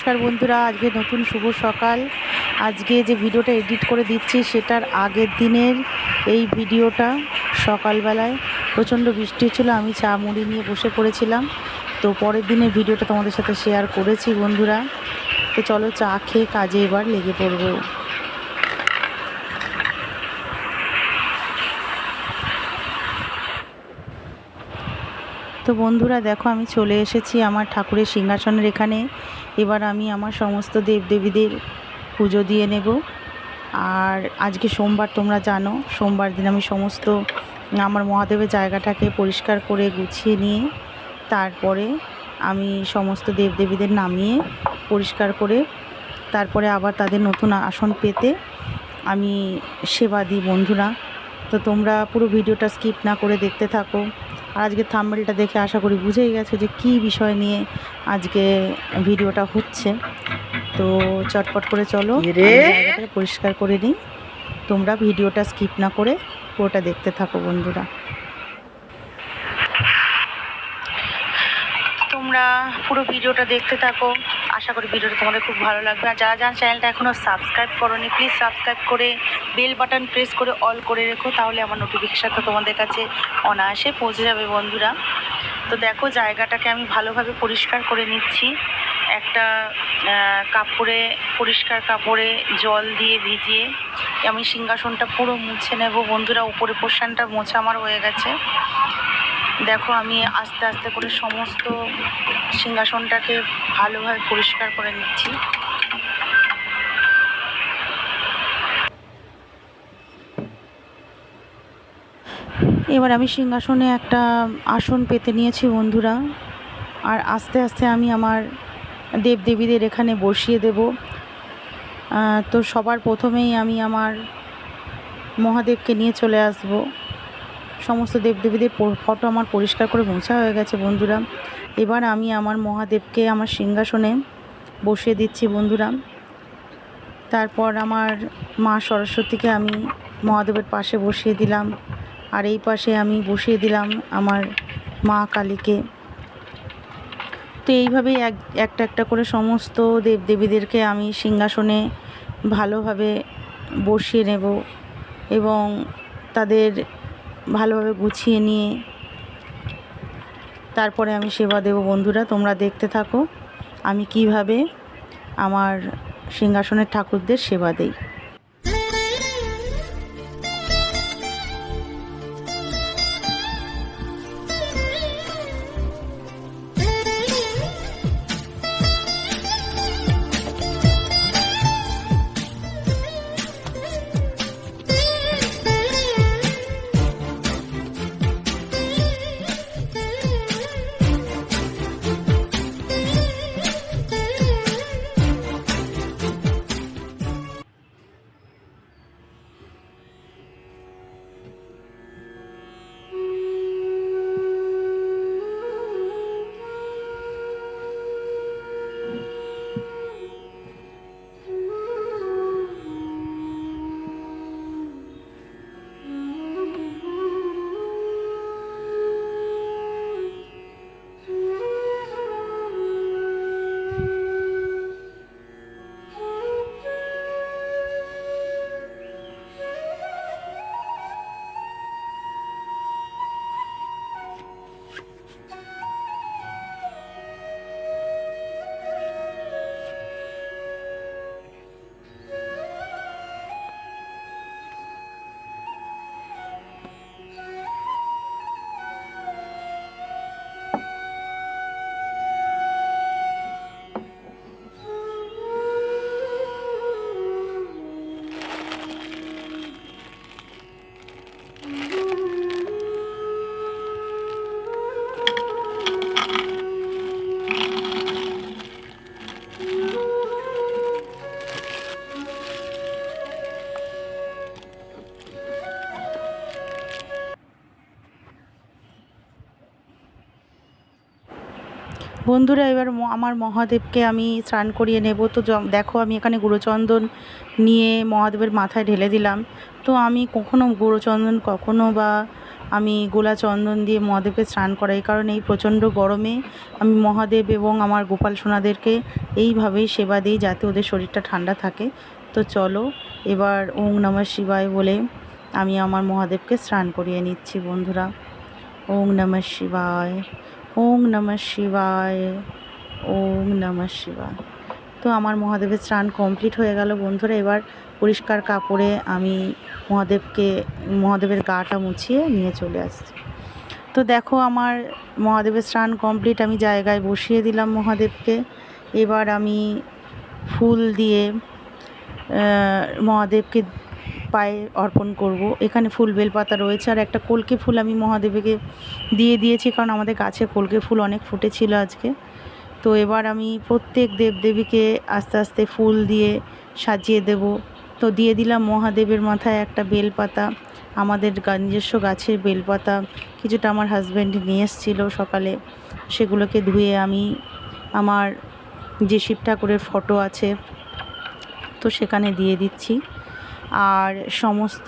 নমস্কার বন্ধুরা, আজকে নতুন শুভ সকাল। আজকে যে ভিডিওটা এডিট করে দিচ্ছি সেটার আগের দিনের এই ভিডিওটা সকালবেলায়। প্রচণ্ড বৃষ্টি হচ্ছিল আমি চা মুড়ি নিয়ে বসে পড়েছিলাম। তো পরের দিনের ভিডিওটা তোমাদের সাথে শেয়ার করেছি বন্ধুরা। তো চলো চা খেয়ে কাজে এবার লেগে পড়ব। তো বন্ধুরা, দেখো আমি চলে এসেছি আমার ঠাকুরের সিংহাসনের এখানে। এবার আমি আমার সমস্ত দেবদেবীদের পুজো দিয়ে নেব। আর আজকে সোমবার তোমরা জানো, সোমবার দিন আমি সমস্ত আমার মহাদেবের জায়গাটাকে পরিষ্কার করে গুছিয়ে নিয়ে তারপরে আমি সমস্ত দেবদেবীদের নামিয়ে পরিষ্কার করে তারপরে আবার তাদের নতুন আসন পেতে আমি সেবা দিই বন্ধুরা। তো তোমরা পুরো ভিডিওটা স্কিপ না করে দেখতে থাকো। আর আজকে থাম্বেলটা দেখে আশা করি বুঝেই গেছে যে কি বিষয় নিয়ে আজকে ভিডিওটা হচ্ছে। তো চটপট করে চলো পরিষ্কার করে নিই। তোমরা ভিডিওটা স্কিপ না করে পুরোটা দেখতে থাকো বন্ধুরা। তোমরা পুরো ভিডিওটা দেখতে থাকো। আশা করি ভিডিওটা তোমাদের খুব ভালো লাগবে। আর যারা যারা চ্যানেলটা এখনও সাবস্ক্রাইব করোনি প্লিজ সাবস্ক্রাইব করে বেল বাটন প্রেস করে অল করে রেখো, তাহলে আমার নোটিফিকেশানটা তোমাদের কাছে অনায়াসে পৌঁছে যাবে বন্ধুরা। তো দেখো, জায়গাটাকে আমি ভালোভাবে পরিষ্কার করে নিচ্ছি। একটা কাপড়ে, পরিষ্কার কাপড়ে জল দিয়ে ভিজিয়ে আমি সিংহাসনটা পুরো মুছে নেব। বন্ধুরা, উপরে পোর্শনটা মোছা আমার হয়ে গেছে। দেখো, আমি আস্তে আস্তে করে সমস্ত সিংহাসনটাকে ভালোভাবে পরিষ্কার করে নিচ্ছি। এবার আমি সিংহাসনে একটা আসন পেতে নিয়েছি বন্ধুরা, আর আস্তে আস্তে আমি আমার দেবদেবীদের এখানে বসিয়ে দেব। তো সবার প্রথমেই আমি আমার মহাদেবকে নিয়ে চলে আসব। সমস্ত দেবদেবীদের ফটো আমার পরিষ্কার করে মোছা হয়ে গেছে, বন্ধুরা। এবার আমি আমার মহাদেবকে আমার সিংহাসনে বসিয়ে দিচ্ছি, বন্ধুরা। তারপর আমার মা সরস্বতীকে আমি মহাদেবের পাশে বসিয়ে দিলাম। আর এই পাশে আমি বসিয়ে দিলাম আমার মা কালীকে। তো এইভাবেই এক, একটা একটা করে সমস্ত দেবদেবীদেরকে আমি সিংহাসনে ভালোভাবে বসিয়ে নেব এবং তাদের ভালোভাবে গুছিয়ে নিয়ে তারপরে আমি সেবা দেব বন্ধুরা, তোমরা দেখতে থাকো আমি কীভাবে আমার সিংহাসনের ঠাকুরদের সেবা দেই। বন্ধুরা, এবার আমার মহাদেবকে আমি স্নান করিয়ে নেব। তো দেখো, আমি এখানে গুঁড়োচন্দন নিয়ে মহাদেবের মাথায় ঢেলে দিলাম। তো আমি কখনো গুঁড়োচন্দন কখনো বা আমি গোলা চন্দন দিয়ে মহাদেবকে স্নান করাই, কারণ এই প্রচণ্ড গরমে আমি মহাদেব এবং আমার গোপাল সোনাদেরকে এইভাবেই সেবা দিই, যাতে ওদের শরীরটা ঠান্ডা থাকে। তো চলো, এবার ওং নমঃ শিবায় বলে আমি আমার মহাদেবকে স্নান করিয়ে নিচ্ছি বন্ধুরা। ওং নমঃ শিবায়। ওং নমঃ শিবায় ওং নমঃ শিবায়। তো আমার মহাদেবের স্নান কমপ্লিট হয়ে গেল বন্ধুরা। এবার পরিষ্কার কাপড়ে আমি মহাদেবকে, মহাদেবের গাটা মুছিয়ে নিয়ে চলে আসছি। তো দেখো আমার মহাদেবের স্নান কমপ্লিট আমি জায়গায় বসিয়ে দিলাম মহাদেবকে। এবার আমি ফুল দিয়ে মহাদেবকে পায়ে অর্পণ করব। এখানে ফুল বেলপাতা রয়েছে আর একটা কলকে ফুল আমি মহাদেবকে দিয়ে দিয়েছি কারণ আমাদের গাছে কলকে ফুল অনেক ফুটেছিল আজকে। তো এবার আমি প্রত্যেক দেবদেবীকে আস্তে আস্তে ফুল দিয়ে সাজিয়ে দেব। তো দিয়ে দিলাম মহাদেবের মাথায় একটা বেলপাতা, আমাদের নিজস্ব গাছের বেলপাতা, কিছুটা আমার হাজব্যান্ড নিয়ে এসেছিল সকালে। সেগুলোকে ধুয়ে আমি আমার যে শিব ঠাকুরের ফটো আছে, তো সেখানে দিয়ে দিচ্ছি। আর সমস্ত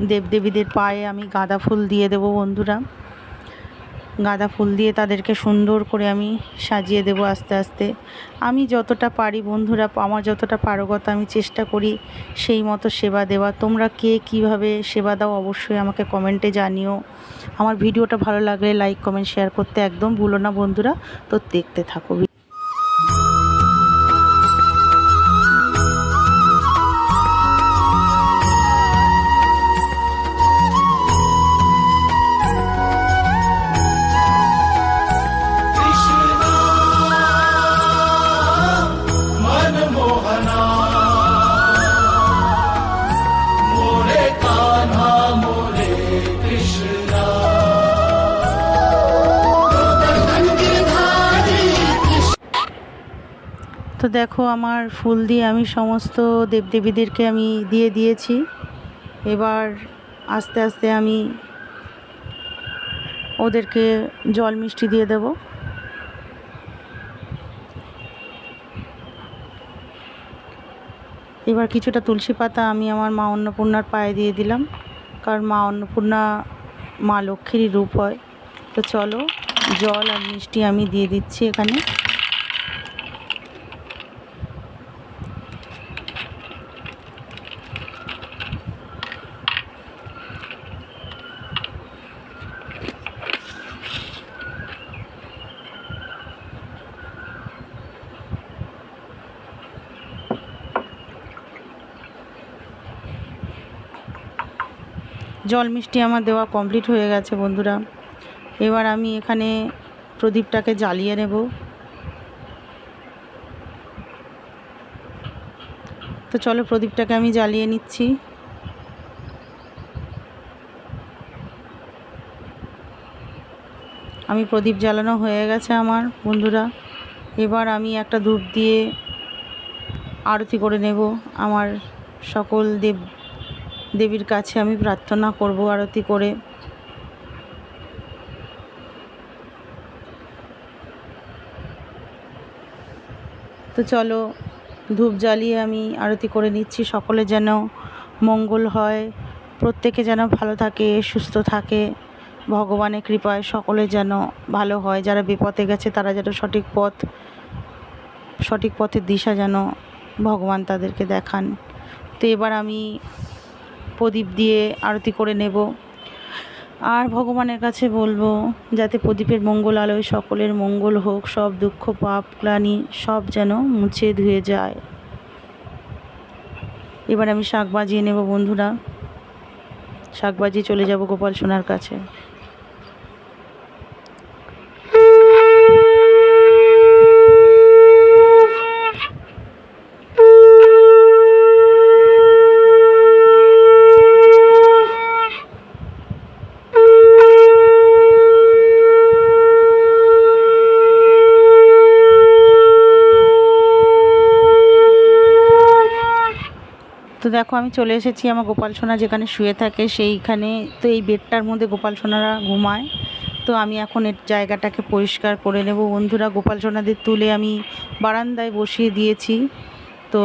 দেবদেবীদের পায়ে আমি গাঁদা ফুল দিয়ে দেবো বন্ধুরা। গাঁদা ফুল দিয়ে তাদেরকে সুন্দর করে আমি সাজিয়ে দেবো আস্তে আস্তে। আমি যতটা পারি বন্ধুরা, আমার যতটা পারগত আমি চেষ্টা করি সেই মতো সেবা দেওয়া। তোমরা কে কীভাবে সেবা দাও অবশ্যই আমাকে কমেন্টে জানিও। আমার ভিডিওটা ভালো লাগলে লাইক, কমেন্ট, শেয়ার করতে একদম ভুলো না বন্ধুরা। তো দেখতে থাকো। দেখো, আমার ফুল দিয়ে আমি সমস্ত দেবদেবীদেরকে আমি দিয়ে দিয়েছি। এবার আস্তে আস্তে আমি ওদেরকে জল মিষ্টি দিয়ে দেব। এবার কিছুটা তুলসী পাতা আমি আমার মা অন্নপূর্ণার পায়ে দিয়ে দিলাম, কারণ মা অন্নপূর্ণা মা লক্ষ্মীরই রূপ হয়। তো চলো, জল আর মিষ্টি আমি দিয়ে দিচ্ছি এখানে। জল মিষ্টি আমার দেওয়া কমপ্লিট হয়ে গেছে বন্ধুরা। এবার আমি এখানে প্রদীপটাকে জ্বালিয়ে নেব। তো চলো প্রদীপটাকে আমি জ্বালিয়ে নিচ্ছি। আমি প্রদীপ জ্বালানো হয়ে গেছে আমার বন্ধুরা। এবার আমি একটা ধূপ দিয়ে আরতি করে নেব আমার সকল দেব দেবীর কাছে আমি প্রার্থনা করব আরতি করে। তো চলো, ধূপ জ্বালিয়ে আমি আরতি করে নিচ্ছি। সকলে যেন মঙ্গল হয়, প্রত্যেকে যেন ভালো থাকে, সুস্থ থাকে। ভগবানের কৃপায় সকলে যেন ভালো হয়। যারা বিপথে গেছে, তারা যেন সঠিক পথ, সঠিক পথের দিশা যেন ভগবান তাদেরকে দেখান। তো এবার আমি প্রদীপ দিয়ে আরতি করে নেব। আর ভগবানের কাছে বলব, যাতে প্রদীপের মঙ্গল আলোয় সকলের মঙ্গল হোক, সব দুঃখ, পাপ, গ্লানি সব যেন মুছে ধুয়ে যায়। এবার আমি শাক বাজিয়ে নেব বন্ধুরা। শাক বাজিয়ে চলে যাব গোপাল সোনার কাছে। তো দেখো, আমি চলে এসেছি আমার গোপাল সোনা যেখানে শুয়ে থাকে, সেইখানে তো এই বেডটার মধ্যে গোপাল সোনারা ঘুমায়। তো আমি এখন এর জায়গাটাকে পরিষ্কার করে নেব। বন্ধুরা, গোপাল সোনাদের তুলে আমি বারান্দায় বসিয়ে দিয়েছি। তো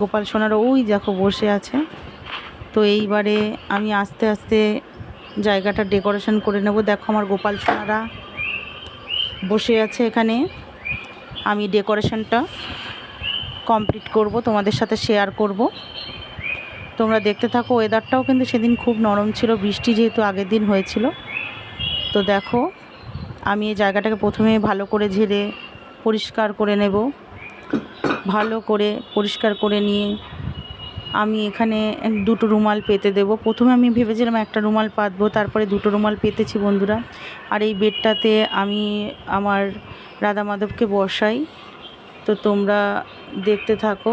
গোপাল সোনারা ওই দেখো বসে আছে। তো এইবারে আমি আস্তে আস্তে জায়গাটা ডেকোরেশন করে নেব। দেখো আমার গোপাল সোনারা বসে আছে এখানে। আমি ডেকোরেশনটা কমপ্লিট করব, তোমাদের সাথে শেয়ার করব। তোমরা দেখতে থাকো ওয়েদারটাও কিন্তু সেদিন খুব নরম ছিল, বৃষ্টি যেহেতু আগের দিন হয়েছিল। তো দেখো, আমি এই জায়গাটাকে প্রথমে ভালো করে ঝেড়ে, পরিষ্কার করে নেব। ভালো করে পরিষ্কার করে নিয়ে আমি এখানে দুটো রুমাল পেতে দেব। প্রথমে আমি ভেবেছিলাম একটা রুমাল পাতবো, তারপরে দুটো রুমাল পেতেছি বন্ধুরা। আর এই বেডটাতে আমি আমার রাধা মাধবকে বসাই। তো তোমরা দেখতে থাকো।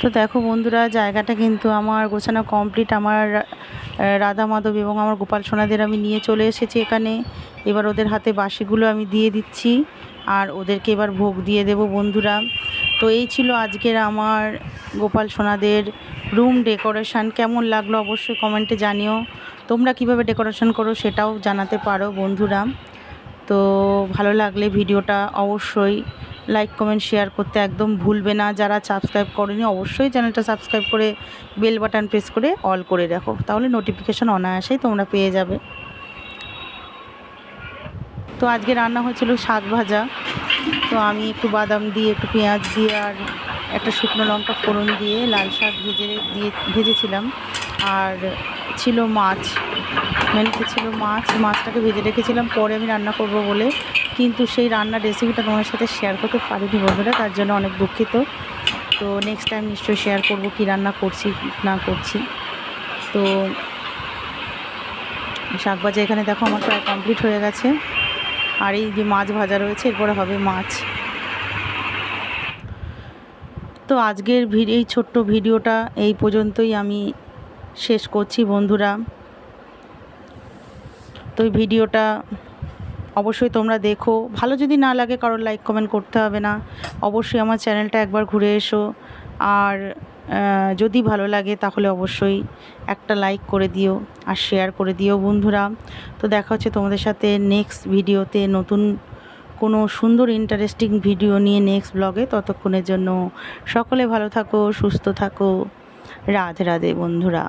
তো দেখো বন্ধুরা, জায়গাটা কিন্তু আমার গোছানো কমপ্লিট আমার রাধা মাধব এবং আমার গোপাল সোনাদের আমি নিয়ে চলে এসেছি এখানে। এবার ওদের হাতে বাসিগুলো আমি দিয়ে দিচ্ছি আর ওদেরকে এবার ভোগ দিয়ে দেব বন্ধুরা। তো এই ছিল আজকের আমার গোপাল সোনাদের রুম ডেকোরেশন কেমন লাগল অবশ্যই কমেন্টে জানিও। তোমরা কীভাবে ডেকোরেশন করো সেটাও জানাতে পারো বন্ধুরা। তো ভালো লাগলে ভিডিওটা অবশ্যই লাইক কমেন্ট শেয়ার করতে একদম ভুলবে না। যারা সাবস্ক্রাইব করেনি, অবশ্যই চ্যানেলটা সাবস্ক্রাইব করে বেল বাটন প্রেস করে অল করে রাখো। তাহলে নোটিফিকেশন অনায়াসেই তোমরা পেয়ে যাবে। তো আজকে রান্না হয়েছিল শাক ভাজা। তো আমি একটু বাদাম দিয়ে, একটু পেঁয়াজ দিয়ে আর একটা শুকনো লঙ্কা ফোড়ন দিয়ে লাল শাক ভেজে দিয়ে ভেজেছিলাম। আর ছিল মাছ। মেনুতে ছিল মাছ। মাছটাকে ভেজে রেখেছিলাম। পরে আমি রান্না করব বলে। কিন্তু সেই রান্নার রেসিপিটা তোমার সাথে শেয়ার করতে পারিনি বন্ধুরা। তার জন্য অনেক দুঃখিত। তো নেক্সট টাইম নিশ্চয়ই শেয়ার করব কি রান্না করছি, না করছি। তো শাক ভাজা এখানে দেখো আমার প্রায় কমপ্লিট হয়ে গেছে। আর এই যে মাছ ভাজা রয়েছে, এরপরে হবে মাছ। তো আজকের ভিডিও এই ছোট্ট ভিডিওটা এই পর্যন্তই। আমি শেষ করছি বন্ধুরা। তো ভিডিওটা অবশ্যই তোমরা দেখো। ভালো যদি না লাগে কারোর লাইক কমেন্ট করতে হবে না। অবশ্যই আমার চ্যানেলটা একবার ঘুরে এসো। আর যদি ভালো লাগে তাহলে অবশ্যই একটা লাইক করে দিও আর শেয়ার করে দিও বন্ধুরা। তো দেখা হচ্ছে তোমাদের সাথে নেক্সট ভিডিওতে। নতুন কোনো সুন্দর ইন্টারেস্টিং ভিডিও নিয়ে নেক্সট ব্লগে ততক্ষণের জন্য সকলে ভালো থাকো, সুস্থ থাকো। রাধে রাধে বন্ধুরা।